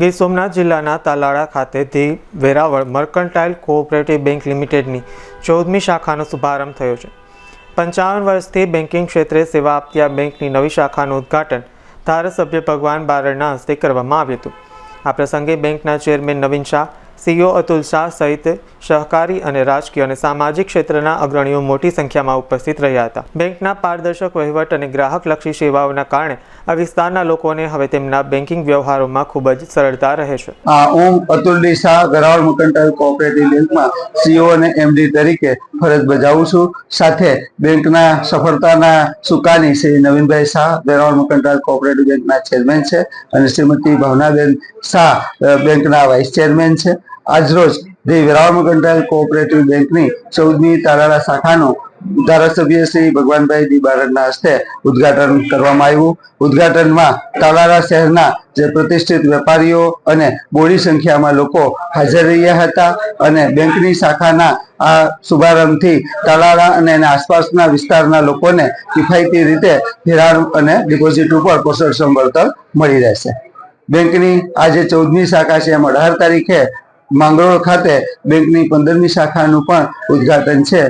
ગીર સોમનાથ જિલ્લાના તાલાળા ખાતેથી Veraval mercantile cooperative bank લિમિટેડની ચૌદમી શાખાનો શુભારંભ થયો છે. પંચાવન વર્ષથી બેન્કિંગ ક્ષેત્રે સેવા આપતી આ બેંકની નવી શાખાનું ઉદ્ઘાટન ધારાસભ્ય ભગવાન બારડના હસ્તે કરવામાં આવ્યું હતું. આ પ્રસંગે બેંકના ચેરમેન નવીન શાહ સીઈઓ અતુલ શાહ સહિત સહકારી અને રાજકીય અને સામાજિક ક્ષેત્રના અગ્રણીઓ મોટી સંખ્યામાં ઉપસ્થિત રહ્યા હતા. બેંકના પારદર્શક વહીવટ અને ગ્રાહકલક્ષી સેવાઓના કારણે આ વિસ્તારના લોકોને હવે તેમના બેન્કિંગ વ્યવહારોમાં ખૂબ જ સરળતા રહે છે. હું અતુલ શાહ ગરાવળ મર્કન્ટાઇલ કોઓપરેટિવ બેંકમાં સીઓ અને એમડી તરીકે ફરજ બજાવું છું. સાથે બેંકના સફળતાના સુકાની શ્રી નવીનભાઈ શાહ ગરાવળ મર્કન્ટાઇલ કોઓપરેટિવ બેંકના ચેરમેન છે અને શ્રીમતી ભાવનાબેન શાહ બેંકના વાઇસ ચેરમેન છે. આજરોજ ધી વેરાવળ કોઓપરેટિવ બેંકની ચૌદમી તાલાળા શાખાનું ધારાસભ્ય શ્રી ભગવાનભાઈ ડી હસ્તે ઉદઘાટન કરવામાં આવ્યું. ઉદઘાટનમાં તાલાળા શહેરના જે પ્રતિષ્ઠિત વેપારીઓ અને બોડી સંખ્યામાં લોકો હાજર રહ્યા હતા અને બેંકની શાખાના આ શુભારંભથી તાલાળા અને એના આસપાસના વિસ્તારના લોકોને કિફાયતી રીતે ધિરાણ અને ડિપોઝિટ ઉપર પોષણ વળતર મળી રહેશે. બેંકની આજે ચૌદમી શાખા છે. એમ અઢાર તારીખે માંગરોળ ખાતે બેંકની પંદરમી શાખાનું પણ ઉદઘાટન છે.